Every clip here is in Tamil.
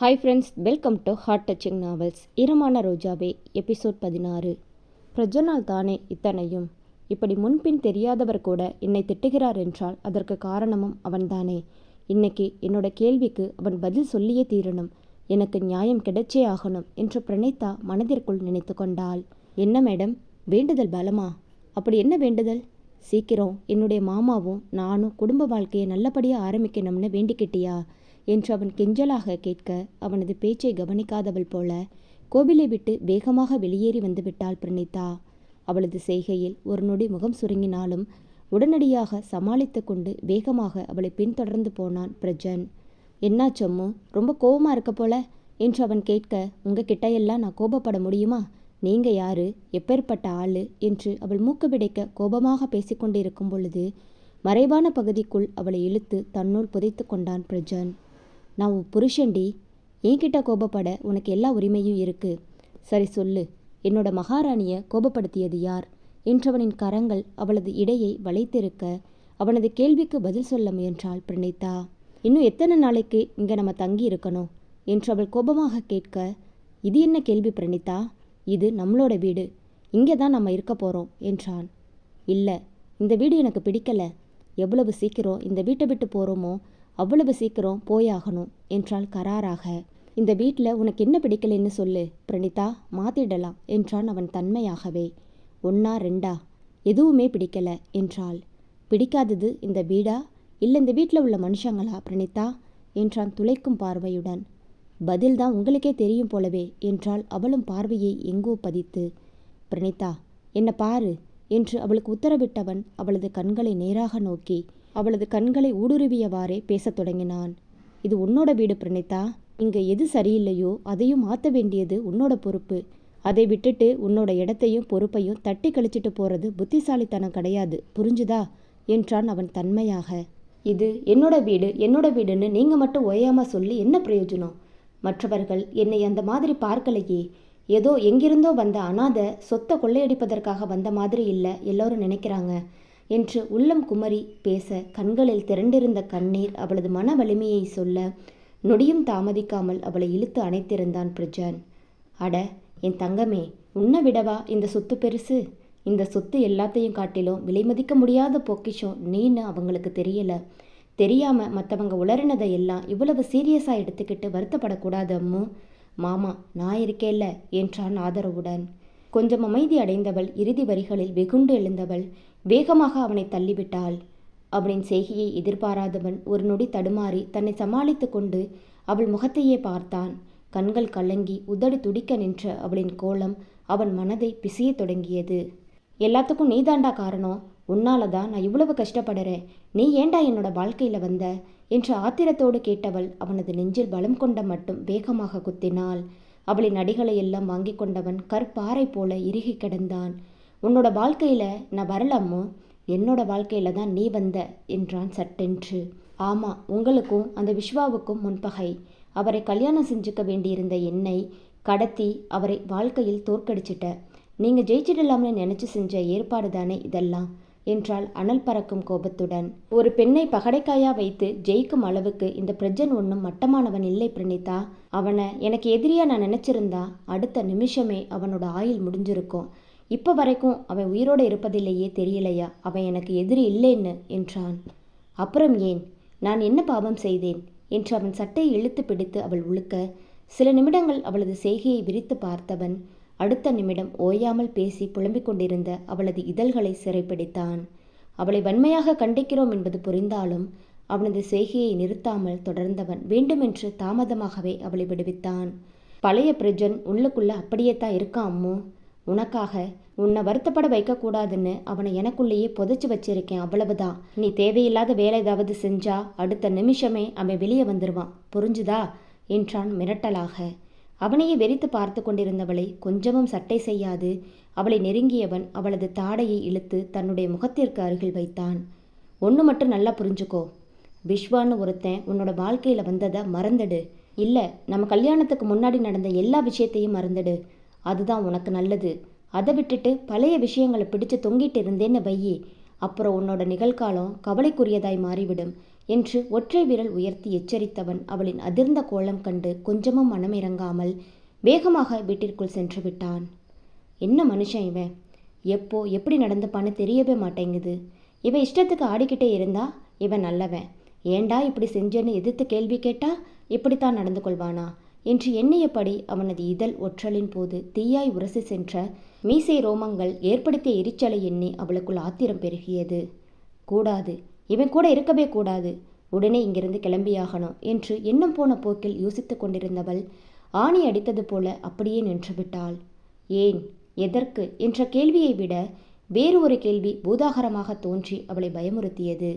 Hi friends welcome to heart touching novels Iramana Rojave episode பதினாறு. பிரஜனால் தானே இத்தனையும். இப்படி முன்பின் தெரியாதவர் கூட என்னை திட்டுகிறார் என்றால் அதற்கு காரணமும் அவன்தானே. இன்னைக்கு என்னோட கேள்விக்கு அவன் பதில் சொல்லியே தீரணும். எனக்கு நியாயம் கிடைச்சே ஆகணும் என்று பிரணீதா மனதிற்குள் நினைத்து கொண்டாள். என்ன மேடம்? வேண்டுதல் பலமா? அப்படி என்ன வேண்டுதல்? சீக்கிரம் என்னுடைய மாமாவும் நானும் குடும்ப வாழ்க்கையை நல்லபடியாக ஆரம்பிக்கணும்னு வேண்டிக்கிட்டியா? என்று அவன் கெஞ்சலாக கேட்க அவனது பேச்சை கவனிக்காதவள் போல கோவிலை விட்டு வேகமாக வெளியேறி வந்து விட்டாள் பிரணீதா. அவளது செய்கையில் ஒரு நொடி முகம் சுருங்கினாலும் உடனடியாக சமாளித்து கொண்டு வேகமாக அவளை பின்தொடர்ந்து போனான் பிரஜன். என்னாச்சம்மு ரொம்ப கோபமாக இருக்க போல? என்று அவன் கேட்க உங்ககிட்ட கிட்டையெல்லாம் நான் கோபப்பட முடியுமா? நீங்க யாரு? எப்பேற்பட்ட ஆளு? என்று அவள் மூக்கு விடைக்க கோபமாக பேசிக்கொண்டிருக்கும் பொழுது மறைவான பகுதிக்குள் அவளை இழுத்து தன்னுள் புதைத்து கொண்டான் பிரஜன். நான் உன் புருஷன்டி. என்கிட்ட கோபப்பட உனக்கு எல்லா உரிமையும் இருக்கு. சரி சொல்லு என்னோட மகாராணியை கோபப்படுத்தியது யார்? என்றவனின் கரங்கள் அவளது இடையை வளைத்திருக்க அவனது கேள்விக்கு பதில் சொல்ல முயன்றாள் பிரணீதா. இன்னும் எத்தனை நாளைக்கு இங்கே நம்ம தங்கி இருக்கணும்? என்று அவள் கோபமாக கேட்க இது என்ன கேள்வி பிரணீதா? இது நம்மளோட வீடு. இங்கே தான் நம்ம இருக்க போகிறோம் என்றான். இல்லை இந்த வீடு எனக்கு பிடிக்கல. எவ்வளவு சீக்கிரம் இந்த வீட்டை விட்டு போகிறோமோ அவ்வளவு சீக்கிரம் போயாகணும் என்றாள் கராராக. இந்த வீட்டில் உனக்கு என்ன பிடிக்கலைன்னு சொல்லு பிரணிதா மாத்திடலாம் என்றான் அவன் தன்மையாகவே. ஒன்னா ரெண்டா? எதுவுமே பிடிக்கல என்றாள். பிடிக்காதது இந்த வீடா? இல்லை இந்த வீட்டில் உள்ள மனுஷங்களா பிரணிதா? என்றான் துளைக்கும் பார்வையுடன். பதில் தான் உங்களுக்கே தெரியும் போலவே என்றாள் அவளும் பார்வையை எங்கோ பதித்து. பிரணிதா என்ன பாரு என்று அவளுக்கு உத்தரவிட்டவன் அவளது கண்களை நேராக நோக்கி அவளது கண்களை ஊடுருவியவாறே பேசத் தொடங்கினான். இது உன்னோட வீடு பிரணீதா இங்க எது சரியில்லையோ அதையும் மாற்ற வேண்டியது உன்னோட பொறுப்பு. அதை விட்டுட்டு உன்னோட இடத்தையும் பொறுப்பையும் தட்டி கழிச்சிட்டு போறது புத்திசாலித்தனம் கிடையாது புரிஞ்சுதா? என்றான் அவன் தன்மையாக. இது என்னோட வீடு என்னோட வீடுன்னு நீங்க மட்டும் ஓயாம சொல்லி என்ன பிரயோஜனம்? மற்றவர்கள் என்னை அந்த மாதிரி பார்க்கலையே. ஏதோ எங்கிருந்தோ வந்த அனாதை சொத்தை கொள்ளையடிப்பதற்காக வந்த மாதிரி இல்லை எல்லோரும் நினைக்கிறாங்க. என்று உள்ளம் குமரி பேச கண்களில் திரண்டிருந்த கண்ணீர் அவளது மன வலிமையை சொல்ல நொடியும் தாமதிக்காமல் அவளை இழுத்து அணைத்திருந்தான் பிரஜான். அட என் தங்கமே உன்னை விடவா இந்த சொத்து பெருசு? இந்த சொத்து எல்லாத்தையும் காட்டிலும் விலை மதிக்க முடியாத பொக்கிஷம் நீன்னு அவங்களுக்கு தெரியல. தெரியாம மற்றவங்க உளறினதை எல்லாம் இவ்வளவு சீரியஸாக எடுத்துக்கிட்டு வருத்தப்படக்கூடாது அம்மு. மாமா நான் இருக்கேல்ல என்றான் ஆதரவுடன். கொஞ்சம் அமைதி அடைந்தவள் இறுதி வரிகளில் வெகுண்டு எழுந்தவள். வேகமாக அவனை தள்ளிவிட்டாள். அவனின் செய்கையை எதிர்பாராதவன் ஒரு நொடி தடுமாறி தன்னை சமாளித்து கொண்டு அவள் முகத்தையே பார்த்தான். கண்கள் கலங்கி உதடு துடிக்க நின்ற அவளின் கோலம் அவன் மனதை பிசையத் தொடங்கியது. எல்லாத்துக்கும் நீதாண்டா காரணம். உன்னால தான் நான் இவ்வளவு கஷ்டப்படுறேன். நீ ஏண்டா என்னோட வாழ்க்கையில வந்த? என்று ஆத்திரத்தோடு கேட்டவள் அவனது நெஞ்சில் பலம் கொண்ட மட்டும் வேகமாக குத்தினாள். அவளின் அடிகளை எல்லாம் வாங்கி கொண்டவன் கற்பாறை போல இறுகி கிடந்தான். உன்னோட வாழ்க்கையில் நான் வரலம்மோ என்னோட வாழ்க்கையில் தான் நீ வந்த என்றான் சட்டென்று. ஆமா உங்களுக்கும் அந்த விஸ்வாவுக்கும் முன்பகை. அவரை கல்யாணம் செஞ்சுக்க வேண்டியிருந்த என்னை கடத்தி அவரை வாழ்க்கையில் தோற்கடிச்சிட்ட. நீங்கள் ஜெயிச்சிடலாம்னு நினச்சி செஞ்ச ஏற்பாடு தானே இதெல்லாம்? என்றால் அனல் பறக்கும் கோபத்துடன். ஒரு பெண்ணை பகடைக்காயா வைத்து ஜெயிக்கும் அளவுக்கு இந்த பிரஜன் ஒன்றும் மட்டமானவன் இல்லை பிரணீதா. அவனை எனக்கு எதிரியா நான் நினைச்சிருந்தா அடுத்த நிமிஷமே அவனோட ஆயுள் முடிஞ்சிருக்கும். இப்போ வரைக்கும் அவன் உயிரோடு இருப்பதில்லையே தெரியலையா? அவன் எனக்கு எதிரி இல்லைன்னு என்றான். அப்புறம் ஏன்? நான் என்ன பாவம் செய்தேன்? என்று அவன் சட்டையை இழுத்து பிடித்து அவள் உழுக்க சில நிமிடங்கள் அவளது செய்கையை விரித்து பார்த்தவன் அடுத்த நிமிடம் ஓயாமல் பேசி புலம்பிக் கொண்டிருந்த அவளது இதழ்களை சிறைப்பிடித்தான். அவளை வன்மையாக கண்டிக்கிறோம் என்பது புரிந்தாலும் அவனது செய்கையை நிறுத்தாமல் தொடர்ந்தவன் வேண்டுமென்று தாமதமாகவே அவளை விடுவித்தான். பழைய பிரஜன் உள்ளுக்குள்ள அப்படியே தான் இருக்கான் அம்மு? உனக்காக உன்னை வருத்தப்பட வைக்கக்கூடாதுன்னு அவனை எனக்குள்ளேயே புதைச்சி வச்சிருக்கேன் அவ்வளவுதான். நீ தேவையில்லாத வேலை ஏதாவது செஞ்சா அடுத்த நிமிஷமே அவன் வெளியே வந்துடுவான் புரிஞ்சுதா? என்றான் மிரட்டலாக. அவனையே வெறித்து பார்த்து கொண்டிருந்தவளை கொஞ்சமும் சட்டை செய்யாது. அவளை நெருங்கியவன் அவளது தாடையை இழுத்து தன்னுடைய முகத்திற்கு அருகில் வைத்தான். ஒன்று மட்டும் நல்லா புரிஞ்சுக்கோ. விஸ்வான்னு ஒருத்தன் உன்னோட வாழ்க்கையில் வந்ததை மறந்துடு. இல்லை நம்ம கல்யாணத்துக்கு முன்னாடி நடந்த எல்லா விஷயத்தையும் மறந்துடு. அதுதான் உனக்கு நல்லது. அதை விட்டுட்டு பழைய விஷயங்களை பிடிச்சு தொங்கிட்டு இருந்தேன்னு வையி. அப்புறம் உன்னோட நிகழ்காலம் கவலைக்குரியதாய் மாறிவிடும் என்று ஒற்றை விரல் உயர்த்தி எச்சரித்தவன் அவளின் அதிர்ந்த கோலம் கண்டு கொஞ்சமும் மனம் இறங்காமல் வேகமாக வீட்டிற்குள் சென்று விட்டான். என்ன மனுஷன் இவன்? எப்போ எப்படி நடந்துப்பான்னு தெரியவே மாட்டேங்குது. இவன் இஷ்டத்துக்கு ஆடிக்கிட்டே இருந்தா இவன் நல்லவன். ஏண்டா இப்படி செஞ்சேன்னு எதிர்த்து கேள்வி கேட்டா இப்படித்தான் நடந்து கொள்வானா என்று எண்ணியபடி அவனது இதழ் ஒற்றலின் போது தீயாய் உரசி சென்ற மீசை ரோமங்கள் ஏற்படுத்திய எரிச்சலை எண்ணி அவளுக்குள் ஆத்திரம் பெருகியது. கூடாது. இவன் கூட இருக்கவே கூடாது. உடனே இங்கிருந்து கிளம்பியாகணும் என்று எண்ணம் போன போக்கில் யோசித்துக் கொண்டிருந்தவள் ஆணி அடித்தது போல அப்படியே நின்றுவிட்டாள் ஏன்? எதற்கு? என்ற கேள்வியை விட வேறு ஒரு கேள்வி பூதாகரமாக தோன்றி அவளை பயமுறுத்தியது.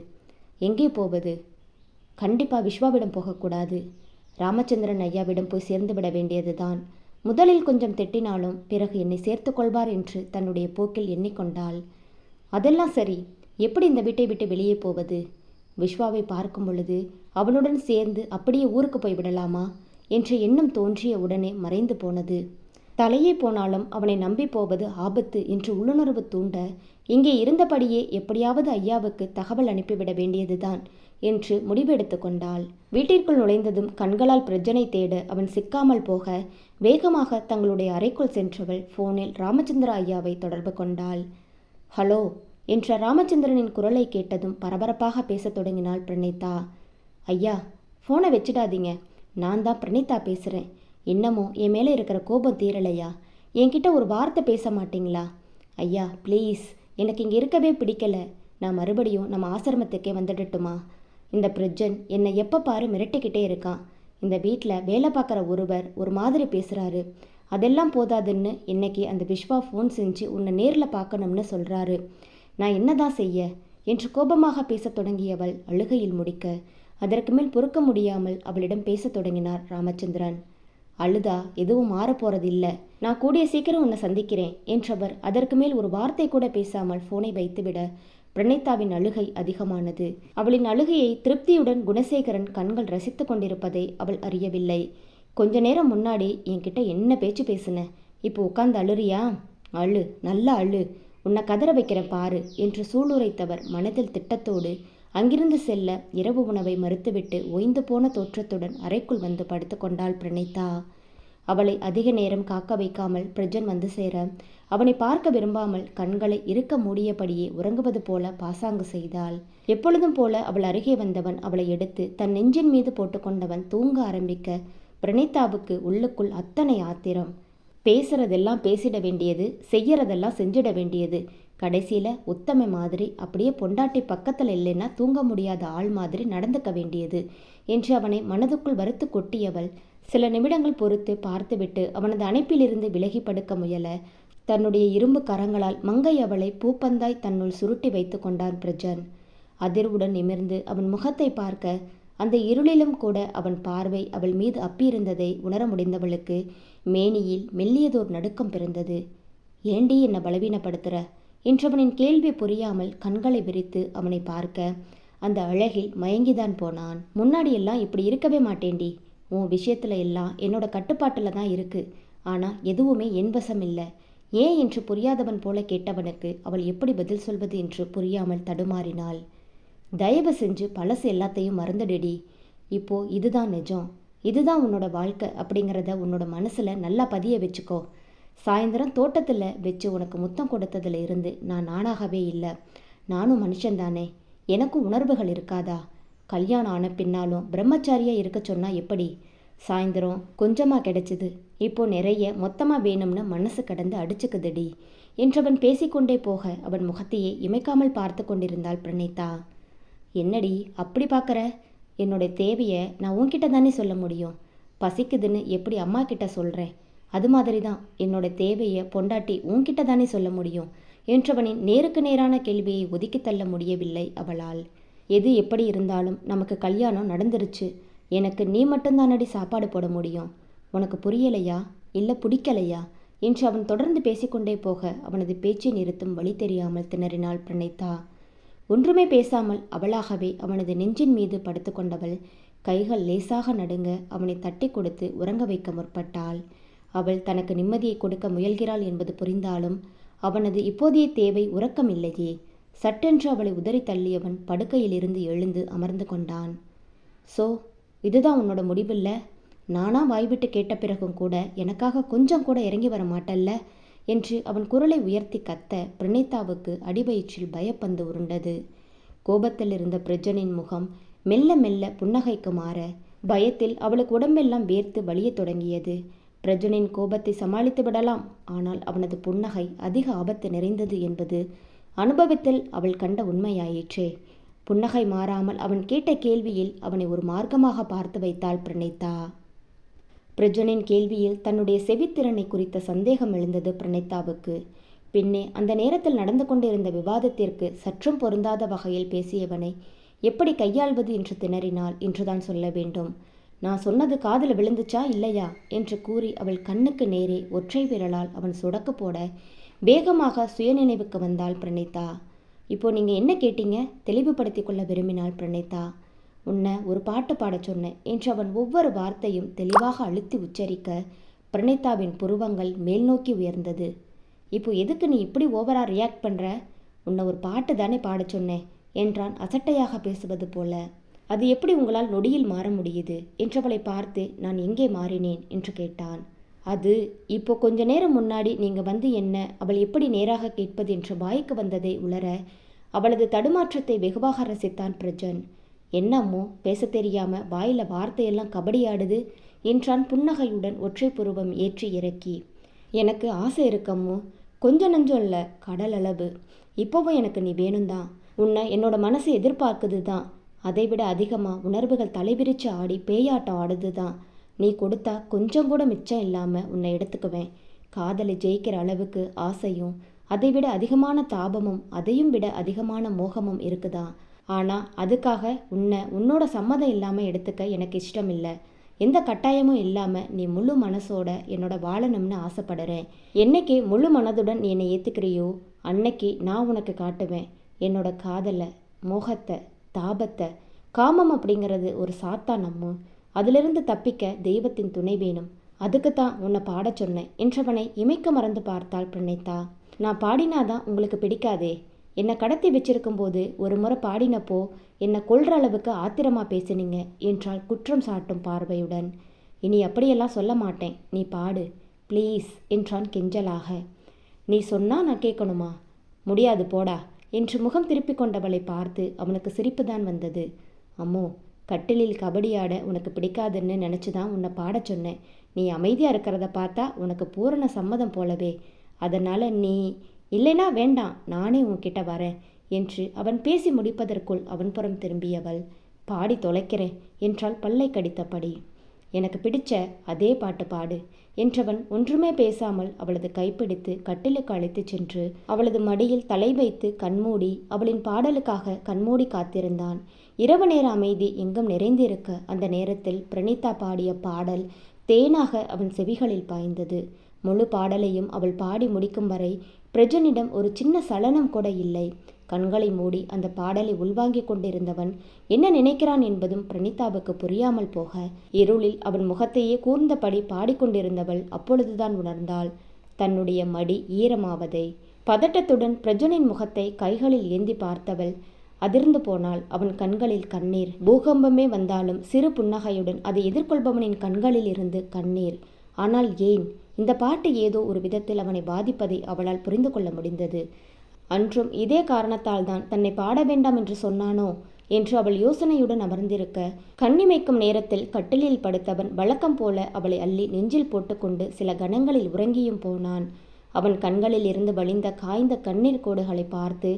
எங்கே போவது? கண்டிப்பா விஸ்வாவிடம் போகக்கூடாது. ராமச்சந்திரன் ஐயாவிடம் போய் சேர்ந்து விட வேண்டியதுதான். முதலில் கொஞ்சம் திட்டினாலும் பிறகு என்னை சேர்த்து கொள்வார் என்று தன்னுடைய போக்கில் எண்ணிக்கொண்டாள். அதெல்லாம் சரி. எப்படி இந்த வீட்டை விட்டு வெளியே போவது? விஸ்வாவை பார்க்கும் பொழுது அவனுடன் சேர்ந்து அப்படியே ஊருக்கு போய் விடலாமா? என்ற எண்ணம் தோன்றிய உடனே மறைந்து போனது. தலையே போனாலும் அவனை நம்பி போவது ஆபத்து என்று உள்ளுணர்வு தூண்ட இங்கே இருந்தபடியே எப்படியாவது ஐயாவுக்கு தகவல் அனுப்பிவிட வேண்டியதுதான். என்று முடிவெடுத்து கொண்டாள். வீட்டிற்குள் நுழைந்ததும் கண்களால் பிரஜனை தேட அவன் சிக்காமல் போக வேகமாக தங்களுடைய அறைக்குள் சென்றவள் போனில் ராமச்சந்திர ஐயாவை தொடர்பு கொண்டாள். ஹலோ என்ற ராமச்சந்திரனின் குரலை கேட்டதும் பரபரப்பாக பேசத் தொடங்கினாள் பிரணீதா. ஐயா ஃபோனை வச்சிடாதீங்க. நான் தான் பிரணீதா பேசுகிறேன் என்னமோ என் மேலே இருக்கிற கோபம் தீரலையா? என்கிட்ட ஒரு வார்த்தை பேச மாட்டீங்களா? ஐயா ப்ளீஸ் எனக்கு இங்கே இருக்கவே பிடிக்கல. நான் மறுபடியும் நம்ம ஆசிரமத்துக்கே வந்துடட்டுமா? இந்த பிரஜன் என்னை எப்போ பாரு மிரட்டிக்கிட்டே இருக்கான் இந்த வீட்டில் வேலை பார்க்குற ஒருவர் ஒரு மாதிரி பேசுகிறாரு அதெல்லாம் போதாதுன்னு இன்னைக்கு அந்த விஸ்வா ஃபோன் செஞ்சு உன்னை நேரில் பார்க்கணும்னு சொல்கிறாரு நான் என்னதான் செய்ய? என்று கோபமாக பேசத் தொடங்கியவள் அழுகையில் முடிக்க அதற்கு மேல் பொறுக்க முடியாமல் அவளிடம் பேசத் தொடங்கினார் ராமச்சந்திரன். அழுதா? எதுவும் மாறப்போறதில்லை. நான் கூடிய சீக்கிரம் உன்னை சந்திக்கிறேன் என்றவர் அதற்கு மேல் ஒரு வார்த்தை கூட பேசாமல் ஃபோனை வைத்துவிட பிரணீதாவின் அழுகை அதிகமானது. அவளின் அழுகையை திருப்தியுடன் குணசேகரன் கண்கள் ரசித்து கொண்டிருப்பதை அவள் அறியவில்லை. கொஞ்ச நேரம் முன்னாடி என்கிட்ட என்ன பேச்சு பேசுன? இப்போ உட்கார்ந்து அழுறியா? அழு நல்லா அழு. உன்னை கதற வைக்கிறேன் பாரு என்று சூளுரைத்தவர் மனதில் திட்டத்தோடு அங்கிருந்து செல்ல இரவு உணவை மறுத்துவிட்டு ஓய்ந்து போன தோற்றத்துடன் அறைக்குள் வந்து படுத்துக்கொண்டாள் பிரணீதா. அவளை அதிக நேரம் காக்க வைக்காமல் பிரஜன் வந்து சேர அவனை பார்க்க விரும்பாமல் கண்களை இருக்க மூடியபடியே உறங்குவது போல பாசாங்கு செய்தாள். எப்பொழுதும் போல அவள் அருகே வந்தவன் அவளை எடுத்து தன் நெஞ்சின் மீது போட்டுக்கொண்டவன் தூங்க ஆரம்பிக்க பிரணீதாவுக்கு உள்ளுக்குள் அத்தனை ஆத்திரம். பேசுறதெல்லாம் பேசிட வேண்டியது செய்யறதெல்லாம் செஞ்சிட வேண்டியது. கடைசியில் உத்தம மாதிரி அப்படியே பொண்டாட்டி பக்கத்தில் இல்லைன்னா தூங்க முடியாத ஆள் மாதிரி நடந்துக்க வேண்டியது என்று அவனை மனதுக்குள் வறுத்து கொட்டியவள் சில நிமிடங்கள் பொறுத்து பார்த்துவிட்டு அவனது அணைப்பிலிருந்து விலகி படுக்க முயல. தன்னுடைய இரும்பு கரங்களால் மங்கை அவளை பூப்பந்தாய் தன்னுள் சுருட்டி வைத்து கொண்டான் பிரஜன். அதிர்வுடன் நிமிர்ந்து அவன் முகத்தை பார்க்க அந்த இருளிலும் கூட அவன் பார்வை அவள் மீது அப்பியிருந்ததை உணர முடிந்தவளுக்கு மேனியில் மெல்லியதோர் நடுக்கம் பிறந்தது. ஏண்டி என்னை பலவீனப்படுத்துற? என்றவனின் கேள்வி புரியாமல் கண்களை விரித்து அவனை பார்க்க அந்த அழகில் மயங்கிதான் போனான். முன்னாடியெல்லாம் இப்படி இருக்கவே மாட்டேன்டி உன் விஷயத்துல எல்லாம் என்னோட கட்டுப்பாட்டில் தான் இருக்கு. ஆனால் எதுவுமே என் வசம் இல்லை. ஏன் என்று புரியாதவன் போல கேட்டவனுக்கு அவள் எப்படி பதில் சொல்வது என்று புரியாமல் தடுமாறினாள். தயவு செஞ்சு பழசு எல்லாத்தையும் மறந்துடுடி. இப்போ இதுதான் நிஜம். இதுதான் உன்னோட வாழ்க்கை அப்படிங்கிறத உன்னோட மனசில் நல்லா பதிய வச்சுக்கோ. சாயந்தரம் தோட்டத்தில் வச்சு உனக்கு முத்தம் கொடுத்ததுல இருந்து நான் நானாகவே இல்லை. நானும் மனுஷன்தானே எனக்கும் உணர்வுகள் இருக்காதா? கல்யாணம் ஆன பின்னாலும் பிரம்மச்சாரியாக இருக்க சொன்னால் எப்படி? சாயந்தரம் கொஞ்சமாக கிடைச்சிது. இப்போ நிறைய மொத்தமாக வேணும்னு மனசு கடந்து அடிச்சுக்குதுடி என்றவன் பேசிக்கொண்டே போக அவன் முகத்தையே இமைக்காமல் பார்த்து கொண்டிருந்தாள் பிரணீதா. என்னடி அப்படி பார்க்குற? என்னோட தேவையை நான் உன்கிட்ட தானே சொல்ல முடியும். பசிக்குதுன்னு எப்படி அம்மா கிட்ட சொல்கிறேன் அது மாதிரி தான் என்னோட தேவையை பொண்டாட்டி உன்கிட்ட தானே சொல்ல முடியும் என்றவனின் நேருக்கு நேரான கேள்வியை ஒதுக்கி தள்ள முடியவில்லை அவளால். எது எப்படி இருந்தாலும் நமக்கு கல்யாணம் நடந்துருச்சு. எனக்கு நீ மட்டும்தானடி சாப்பாடு போட முடியும். உனக்கு புரியலையா? இல்லை பிடிக்கலையா? என்று அவன் தொடர்ந்து பேசிக்கொண்டே போக அவனது பேச்சை நிறுத்தும் வழி தெரியாமல் திணறினாள் பிரணீதா. ஒன்றுமே பேசாமல் அவளாகவே அவனது நெஞ்சின் மீது படுத்துக்கொண்டவள் கைகள் லேசாக நடுங்க அவனை தட்டி கொடுத்து உறங்க வைக்க முற்பட்டாள். அவள் தனக்கு நிம்மதியை கொடுக்க முயல்கிறாள் என்பது புரிந்தாலும் அவனது இப்போதைய தேவை உறக்கம் இல்லையே சட்டென்று அவளை உதறி தள்ளியவன் படுக்கையிலிருந்து எழுந்து அமர்ந்து கொண்டான். சோ இதுதான் உன்னோட முடிவில்லை? நானா வாய்விட்டு கேட்ட பிறகும் கூட எனக்காக கொஞ்சம் கூட இறங்கி வர மாட்டல்ல என்று அவன் குரலை உயர்த்தி கத்த பிரணீதாவுக்கு அடிவயிற்றில் பயப்பந்து உருண்டது. கோபத்தில் இருந்த பிரஜனின் முகம் மெல்ல மெல்ல புன்னகைக்கு மாற பயத்தில் அவளுக்கு உடம்பெல்லாம் வேர்த்து வலியத் தொடங்கியது. பிரஜனின் கோபத்தை சமாளித்து விடலாம் ஆனால் அவனது புன்னகை அதிக ஆபத்து நிறைந்தது என்பது அனுபவத்தில் அவள் கண்ட உண்மையாயிற்றே. புன்னகை மாறாமல் அவன் கேட்ட கேள்வியில் அவனை ஒரு மார்க்கமாக பார்த்து வைத்தாள் பிரணீதா. பிரஜனின் கேள்வியில் தன்னுடைய செவித்திறனை குறித்த சந்தேகம் எழுந்தது பிரணீதாவுக்கு. பின்னே அந்த நேரத்தில் நடந்து கொண்டிருந்த விவாதத்திற்கு சற்றும் பொருந்தாத வகையில் பேசியவனை எப்படி கையாள்வது? என்று திணறினாள். என்றுதான் சொல்ல வேண்டும். நான் சொன்னது காதில் விழுந்துச்சா இல்லையா? என்று கூறி அவள் கண்ணுக்கு நேரே ஒற்றை விரலால் அவன் சுடக்கு போட வேகமாக சுயநினைவுக்கு வந்தாள் பிரணீதா. இப்போ நீங்கள் என்ன கேட்டீங்க? தெளிவுபடுத்தி கொள்ள விரும்பினாள் பிரணீதா. உன்னை ஒரு பாட்டு பாடச் சொன்னேன் என்று அவன் ஒவ்வொரு வார்த்தையும் தெளிவாக அழுத்தி உச்சரிக்க பிரணீதாவின் புருவங்கள் மேல்நோக்கி உயர்ந்தது. இப்போ எதுக்கு நீ இப்படி ஓவரா ரியாக்ட் பண்ணுற உன்னை ஒரு பாட்டு தானே பாடச் சொன்னேன் என்றான் அசட்டையாக பேசுவது போல. அது எப்படி உங்களால் நொடியில் மாற முடியுது என்றவளை பார்த்து நான் எங்கே மாறினேன் என்று கேட்டான். அது இப்போ கொஞ்ச நேரம் முன்னாடி நீங்க வந்து என்ன அவள் எப்படி நேராக கேட்பது என்று வாய்க்கு வந்ததை உளர அவளது தடுமாற்றத்தை வெகுவாக ரசித்தான் பிரஜன். என்னம்மோ பேசத் தெரியாம வாயில வார்த்தையெல்லாம் ஆடுது என்றான் புன்னகையுடன் ஒற்றை புருவம் ஏற்றி இறக்கி. எனக்கு ஆசை இருக்கம்மோ கொஞ்ச நஞ்சம் இல்லை கடல் அளவு. இப்போவும் எனக்கு நீ வேணும்தான். உன்னை என்னோட மனசு எதிர்பார்க்குது தான் அதைவிட அதிகமாக உணர்வுகள் தலைவிரிச்சு ஆடி பேயாட்டம் ஆடுது தான் நீ கொடுத்தா கொஞ்சம் கூட மிச்சம் இல்லாமல் உன்னை எடுத்துக்குவேன். காதலை ஜெயிக்கிற அளவுக்கு ஆசையும் அதைவிட அதிகமான தாபமும் அதையும் விட அதிகமான மோகமும் இருக்குதான். ஆனால் அதுக்காக உன்னை உன்னோட சம்மதம் இல்லாமல் எடுத்துக்க எனக்கு இஷ்டம் இல்லை எந்த கட்டாயமும் இல்லாமல் நீ முழு மனசோட என்னோட வாழணும்னு ஆசைப்படுறேன். என்னைக்கு முழு மனதுடன் நீ என்னை ஏற்றுக்கிறியோ அன்னைக்கு நான் உனக்கு காட்டுவேன். என்னோட காதலை மோகத்தை தாபத்தை. காமம் அப்படிங்கிறது ஒரு சாத்தா நம்ம அதிலிருந்து தப்பிக்க தெய்வத்தின் துணை வேணும். அதுக்கு தான் உன்னை பாடச் சொன்னேன். என்றவனை இமைக்க மறந்து பார்த்தாள் பிரணீதா நான் பாடினாதான் உங்களுக்கு பிடிக்காதே. என்னை கடத்தி வச்சிருக்கும் போது ஒரு முறை பாடினப்போ என்னை கொள்கிற அளவுக்கு ஆத்திரமா பேசினீங்க என்றால் குற்றம் சாட்டும் பார்வையுடன். இனி அப்படியெல்லாம் சொல்ல மாட்டேன். நீ பாடு. ப்ளீஸ் என்றான் கெஞ்சலாக. நீ சொன்னா நான் கேட்கணுமா? முடியாது போடா என்று முகம் திருப்பிக் கொண்டவளை பார்த்து அவனுக்கு சிரிப்பு தான் வந்தது. அம்மோ கட்டிலில் கபடியாட உனக்கு பிடிக்காதுன்னு நினச்சி தான் உன்னை பாடச் சொன்னேன். நீ அமைதியாக இருக்கிறத பார்த்தா உனக்கு பூரண சம்மதம் போலவே. அதனால் நீ இல்லைனா வேண்டாம் நானே உன்கிட்ட வரேன் என்று அவன் பேசி முடிப்பதற்குள் அவன் புறம் திரும்பியவள். பாடி தொலைக்கிறேன் என்றால் பல்லை கடித்தபடி. எனக்கு பிடிச்ச அதே பாட்டு பாடு என்றவன் ஒன்றுமே பேசாமல் அவளது கைப்பிடித்து கட்டிலுக்கு அழைத்துச் சென்று அவளது மடியில் தலை வைத்து கண்மூடி அவளின் பாடலுக்காக கண்மூடி காத்திருந்தான். இரவு நேர அமைதி எங்கும் நிறைந்திருக்க அந்த நேரத்தில் பிரணீதா பாடிய பாடல் தேனாக அவன் செவிகளில் பாய்ந்தது. முழு பாடலையும் அவள் பாடி முடிக்கும் வரை பிரஜனிடம் ஒரு சின்ன சலனம் கூட இல்லை. கண்களை மூடி அந்த பாடலை உள்வாங்கிக் கொண்டிருந்தவன் என்ன நினைக்கிறான் என்பதும் பிரணிதாவுக்கு புரியாமல் போக இருளில் அவன் முகத்தையே கூர்ந்தபடி பாடிக்கொண்டிருந்தவள் அப்பொழுதுதான் உணர்ந்தாள். தன்னுடைய மடி ஈரமாவதை. பதட்டத்துடன் பிரஜனின் முகத்தை கைகளில் ஏந்தி பார்த்தவள் அதிர்ந்து போனால் அவன் கண்களில் கண்ணீர். பூகம்பமே வந்தாலும் சிறு புன்னகையுடன் அதை எதிர்கொள்பவனின் கண்களில் இருந்து கண்ணீர். ஆனால் ஏன்? இந்த பாட்டு ஏதோ ஒரு விதத்தில் அவனை பாதிப்பதை அவளால் புரிந்து கொள்ள முடிந்தது. அன்றும் இதே காரணத்தால் தான் தன்னை பாட வேண்டாம் என்று சொன்னானோ என்று அவள் யோசனையுடன் அமர்ந்திருக்க கண்ணிமைக்கும் நேரத்தில் கட்டிலில் படுத்தவன் வழக்கம் போல அவளை அள்ளி நெஞ்சில் போட்டுக்கொண்டு சில கணங்களில் உறங்கியும் போனான். அவன் கண்களில் இருந்து வழிந்த காய்ந்த கண்ணீர் கோடுகளை பார்த்து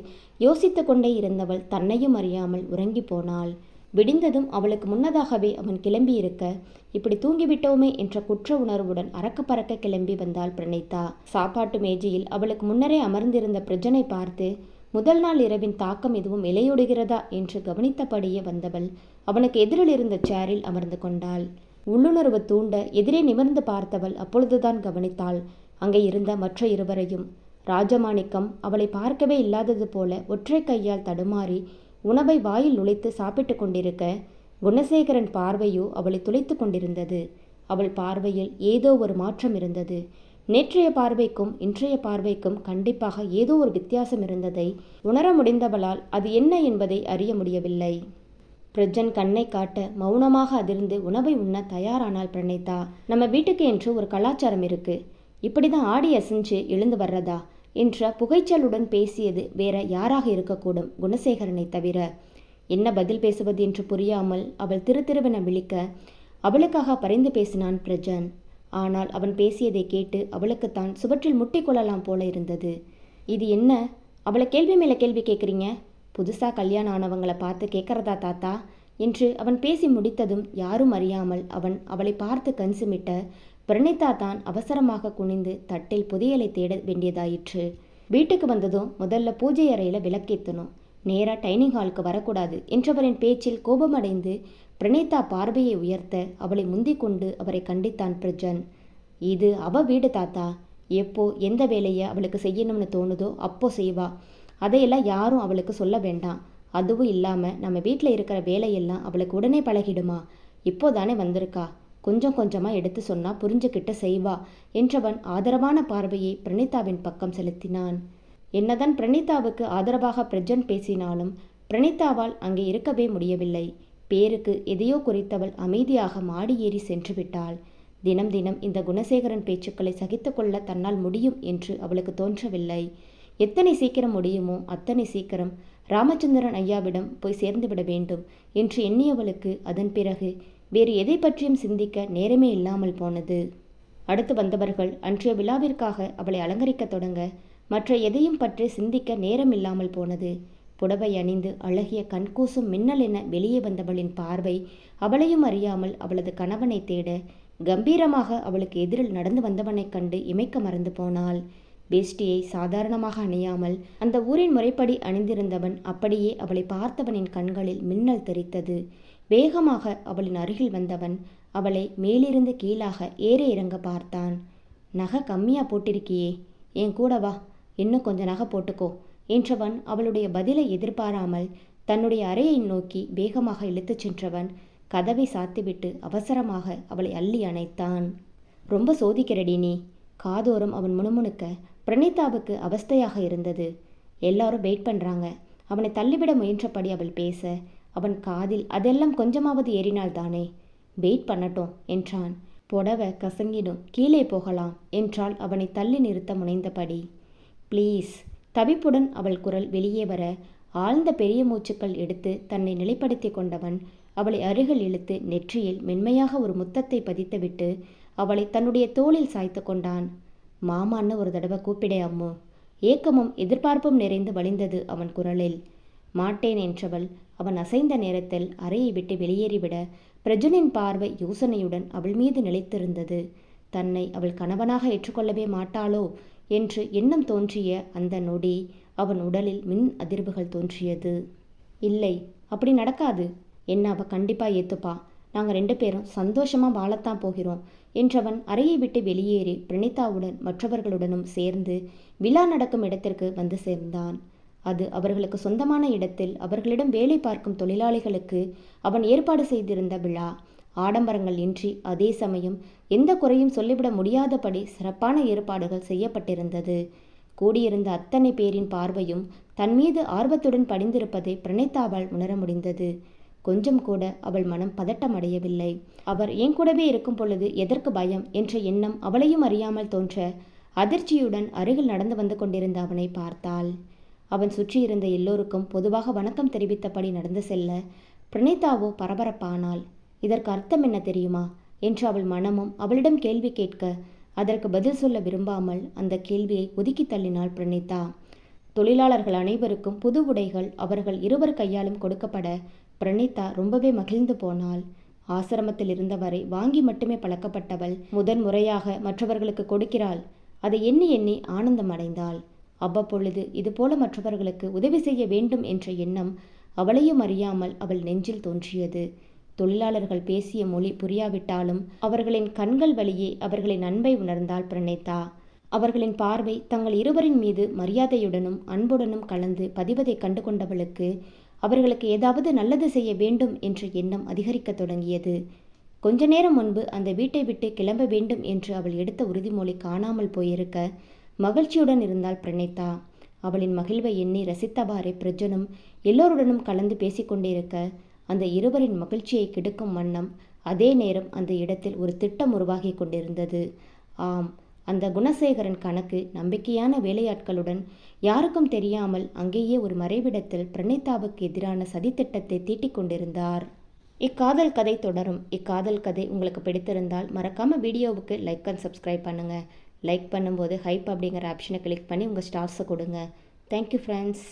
யோசித்து கொண்டே இருந்தவள் தன்னையும் அறியாமல் உறங்கி போனாள். விடிந்ததும் அவளுக்கு முன்னதாகவே அவன் கிளம்பியிருக்க இப்படி தூங்கிவிட்டோமே என்ற குற்ற உணர்வுடன் அறக்க பறக்க கிளம்பி வந்தாள் பிரணீதா. சாப்பாட்டு மேஜையில் அவளுக்கு முன்னரே அமர்ந்திருந்த பிரஜனை பார்த்து முதல் நாள் இரவின் தாக்கம் எதுவும் இலையொடுகிறதா? என்று கவனித்தபடியே வந்தவள் அவனுக்கு எதிரில் இருந்த சேரில் அமர்ந்து கொண்டாள். உள்ளுணர்வு தூண்ட எதிரே நிமிர்ந்து பார்த்தவள் அப்பொழுதுதான் கவனித்தாள். அங்கே இருந்த மற்ற இருவரையும் ராஜமாணிக்கம் அவளை பார்க்கவே இல்லாதது போல ஒற்றை கையால் தடுமாறி உணவை வாயில் நுழைத்து சாப்பிட்டு கொண்டிருக்க குணசேகரன் பார்வையோ அவளை துளைத்து கொண்டிருந்தது. அவள் பார்வையில் ஏதோ ஒரு மாற்றம் இருந்தது. நேற்றைய பார்வைக்கும் இன்றைய பார்வைக்கும் கண்டிப்பாக ஏதோ ஒரு வித்தியாசம் இருந்ததை உணர முடிந்தவளால் அது என்ன என்பதை அறிய முடியவில்லை. பிரஜன் கண்ணை காட்ட மௌனமாக அதிர்ந்து உணவை உண்ண தயாரானால் பிரணீதா நம்ம வீட்டுக்கு என்று ஒரு கலாச்சாரம் இருக்கு. இப்படிதான் ஆடி அசைஞ்சு எழுந்து வர்றதா? என்ற புகைச்சலுடன் பேசியது வேற யாராக இருக்கக்கூடும் குணசேகரனை தவிர. என்ன பதில் பேசுவது என்று புரியாமல் அவள் திரு திருவென விழிக்க அவளுக்காக பரிந்து பேசினான் பிரஜன். ஆனால் அவன் பேசியதை கேட்டு அவளுக்குத்தான் சுவற்றில் முட்டிக்கொள்ளலாம் போல இருந்தது. இது என்ன? அவளை கேள்வி மேலே கேள்வி கேட்குறீங்க புதுசாக கல்யாணம் ஆனவங்களை பார்த்து கேட்குறதா தாத்தா? என்று அவன் பேசி முடித்ததும் யாரும் அறியாமல் அவன் அவளை பார்த்து கன்சுமிட்ட பிரணிதா தான் அவசரமாக குனிந்து தட்டில் புதையலை தேட வேண்டியதாயிற்று. வீட்டுக்கு வந்ததும் முதல்ல பூஜை அறையில் விளக்கேற்றணும் நேராக டைனிங் ஹாலுக்கு வரக்கூடாது என்றவரின் பேச்சில் கோபமடைந்து பிரணீதா பார்வையை உயர்த்த அவளை முந்திக் கொண்டு அவரை கண்டித்தான் பிரஜன். இது அவ வீடு தாத்தா. எப்போ எந்த வேலையை அவளுக்கு செய்யணும்னு தோணுதோ அப்போ செய்வா. அதையெல்லாம் யாரும் அவளுக்கு சொல்ல வேண்டாம். அதுவும் இல்லாமல் நம்ம வீட்டில் இருக்கிற வேலையெல்லாம் அவளுக்கு உடனே பழகிடுமா. இப்போதானே வந்திருக்கா. கொஞ்சம் கொஞ்சமாக எடுத்து சொன்னா புரிஞ்சுக்கிட்ட செய்வா என்றவன் ஆதரவான பார்வையை பிரணீதாவின் பக்கம் செலுத்தினான். என்னதான் பிரணீதாவுக்கு ஆதரவாக பிரஜன் பேசினாலும் பிரணீதாவால் அங்கே இருக்கவே முடியவில்லை. பேருக்கு எதையோ குறித்தவள் அமைதியாக மாடி ஏறி சென்று விட்டாள். தினம் தினம் இந்த குணசேகரன் பேச்சுக்களை சகித்துக்கொள்ள தன்னால் முடியும் என்று அவளுக்கு தோன்றவில்லை. எத்தனை சீக்கிரம் முடியுமோ அத்தனை சீக்கிரம் ராமச்சந்திரன் ஐயாவிடம் போய் சேர்ந்துவிட வேண்டும் என்று எண்ணியவளுக்கு அதன் பிறகு வேறு எதை பற்றியும் சிந்திக்க நேரமே இல்லாமல் போனது. அடுத்து வந்தவர்கள் அன்றைய விழாவிற்காக அவளை அலங்கரிக்கத் தொடங்க மற்ற எதையும் பற்றி சிந்திக்க நேரம் இல்லாமல் போனது. புடவை அணிந்து அழகிய கண்கூசும் மின்னல் என வெளியே வந்தவளின் பார்வை அவளையும் அறியாமல் அவளது கணவனை தேட கம்பீரமாக அவளுக்கு எதிரில் நடந்து வந்தவனைக் கண்டு இமைக்க மறந்து போனாள். வேஷ்டியை சாதாரணமாக அணியாமல் அந்த ஊரின் முறைப்படி அணிந்திருந்தவன் அப்படியே அவளை பார்த்தவனின் கண்களில் மின்னல் தெரித்தது வேகமாக அவளின் அருகில் வந்தவன் அவளை மேலிருந்து கீழாக ஏற இறங்க பார்த்தான். நகை கம்மியாக போட்டிருக்கியே. என் கூட வா. இன்னும் கொஞ்சம் நகை போட்டுக்கோ என்றவன் அவளுடைய பதிலை எதிர்பாராமல் தன்னுடைய அறையை நோக்கி வேகமாக இழுத்துச் சென்றவன் கதவை சாத்திவிட்டு அவசரமாக அவளை அள்ளி அணைத்தான். ரொம்ப சோதிக்கிறடி நீ. காதோரம் அவன் முணுமுணுக்க பிரணீதாவுக்கு அவஸ்தையாக இருந்தது. எல்லாரும் வெயிட் பண்ணுறாங்க அவனை தள்ளிவிட முயன்றபடி அவள் பேச அவன் காதில் அதெல்லாம் கொஞ்சமாவது ஏறினால்தானே? வெயிட் பண்ணட்டும் என்றான். புடவை கசங்கிடும் கீழே போகலாம் என்றால் அவனை தள்ளி நிறுத்த முனைந்தபடி. ப்ளீஸ் தவிப்புடன் அவள் குரல் வெளியே வர ஆழ்ந்த பெரிய மூச்சுக்கள் எடுத்து தன்னை நிலைப்படுத்தி கொண்டவன் அவளை அருகில் இழுத்து நெற்றியில் மென்மையாக ஒரு முத்தத்தை பதித்துவிட்டு அவளை தன்னுடைய தோளில் சாய்த்து கொண்டான். மாமான்னு ஒரு தடவை கூப்பிடே அம்மு. ஏக்கமும் எதிர்பார்ப்பும் நிறைந்து வழிந்தது அவன் குரலில். மாட்டேன் என்றவள் அவன் அசைந்த நேரத்தில் அறையை விட்டு வெளியேறிவிட பிரஜனின் பார்வை யோசனையுடன் அவள் மீது நிலைத்திருந்தது. தன்னை அவள் கணவனாக ஏற்றுக்கொள்ளவே மாட்டாளோ என்று எண்ணம் தோன்றிய அந்த நொடி அவன் உடலில் மின் அதிர்வுகள் தோன்றியது. இல்லை அப்படி நடக்காது. என்ன அவ கண்டிப்பா ஏத்துப்பா. நாங்கள் ரெண்டு பேரும் சந்தோஷமா வாழத்தான் போகிறோம் என்றவன் அறையை விட்டு வெளியேறி பிரணீதாவுடன் மற்றவர்களுடனும் சேர்ந்து விழா நடக்கும் இடத்திற்கு வந்து சேர்ந்தான். அது அவர்களுக்கு சொந்தமான இடத்தில் அவர்களிடம் வேலை பார்க்கும் தொழிலாளிகளுக்கு அவன் ஏற்பாடு செய்திருந்த விழா. ஆடம்பரங்கள் இன்றி அதே சமயம் எந்த குறையும் சொல்லிவிட முடியாதபடி சிறப்பான ஏற்பாடுகள் செய்யப்பட்டிருந்தது. கூடியிருந்த அத்தனை பேரின் பார்வையும் தன் மீது ஆர்வத்துடன் படிந்திருப்பதை பிரணீதாவால் உணர முடிந்தது. கொஞ்சம் கூட அவள் மனம் பதட்டமடையவில்லை. அவர் என் கூடவே இருக்கும் பொழுது எதற்கு பயம்? என்ற எண்ணம் அவளையும் அறியாமல் தோன்ற அதிர்ச்சியுடன் அருகில் நடந்து வந்து கொண்டிருந்த அவனை பார்த்தாள். அவன் சுற்றியிருந்த எல்லோருக்கும் பொதுவாக வணக்கம் தெரிவித்தபடி நடந்து செல்ல பிரணீதாவோ பரபரப்பானாள். இதற்கு அர்த்தம் என்ன தெரியுமா? என்று அவள் மனமும் அவளிடம் கேள்வி கேட்க அதற்கு பதில் சொல்ல விரும்பாமல் அந்த கேள்வியை ஒதுக்கி தள்ளினாள் பிரணீதா. தொழிலாளர்கள் அனைவருக்கும் புது உடைகள் அவர்கள் இருவர் கையாலும் கொடுக்கப்பட பிரணீதா ரொம்பவே மகிழ்ந்து போனாள். ஆசிரமத்தில் இருந்தவரை வாங்கி மட்டுமே பழக்கப்பட்டவள் முதன் முறையாக மற்றவர்களுக்கு கொடுக்கிறாள். அதை எண்ணி எண்ணி ஆனந்தம் அடைந்தாள். அவ்வப்பொழுது இதுபோல மற்றவர்களுக்கு உதவி செய்ய வேண்டும் என்ற எண்ணம் அவளையும் அறியாமல் அவள் நெஞ்சில் தோன்றியது. தொழிலாளர்கள் பேசிய மொழி புரியாவிட்டாலும் அவர்களின் கண்கள் வழியே அவர்களின் அன்பை உணர்ந்தாள் பிரணேதா. அவர்களின் பார்வை தங்கள் இருவரின் மீது மரியாதையுடனும் அன்புடனும் கலந்து பதிவதை கண்டு கொண்டவளுக்கு அவர்களுக்கு ஏதாவது நல்லது செய்ய வேண்டும் என்ற எண்ணம் அதிகரிக்கத் தொடங்கியது. கொஞ்ச நேரம் முன்பு அந்த வீட்டை விட்டு கிளம்ப வேண்டும் என்று அவள் எடுத்த உறுதிமொழி காணாமல் போயிருக்க மகிழ்ச்சியுடன் இருந்தாள் பிரணீதா. அவளின் மகிழ்வை எண்ணி ரசித்தவாறே பிரஜனும் எல்லோருடனும் கலந்து பேசிக்கொண்டிருக்க அந்த இருவரின் மகிழ்ச்சியை கெடுக்கும் வண்ணம் அதே நேரம் அந்த இடத்தில் ஒரு திட்டம் உருவாகி கொண்டிருந்தது. ஆம் அந்த குணசேகரன் கணக்கு நம்பிக்கையான வேலையாட்களுடன் யாருக்கும் தெரியாமல் அங்கேயே ஒரு மறைவிடத்தில் பிரணீதாவுக்கு எதிரான சதித்திட்டத்தை தீட்டிக் கொண்டிருந்தார். இக்காதல் கதை தொடரும். இக்காதல் கதை உங்களுக்கு பிடித்திருந்தால் மறக்காமல் வீடியோவுக்கு லைக் அண்ட் சப்ஸ்கிரைப் பண்ணுங்கள் லைக் பண்ணும்போது ஹைப் அப்படிங்கிற ஆப்ஷனை கிளிக் பண்ணி உங்கள் ஸ்டார்ஸை கொடுங்க. Thank you friends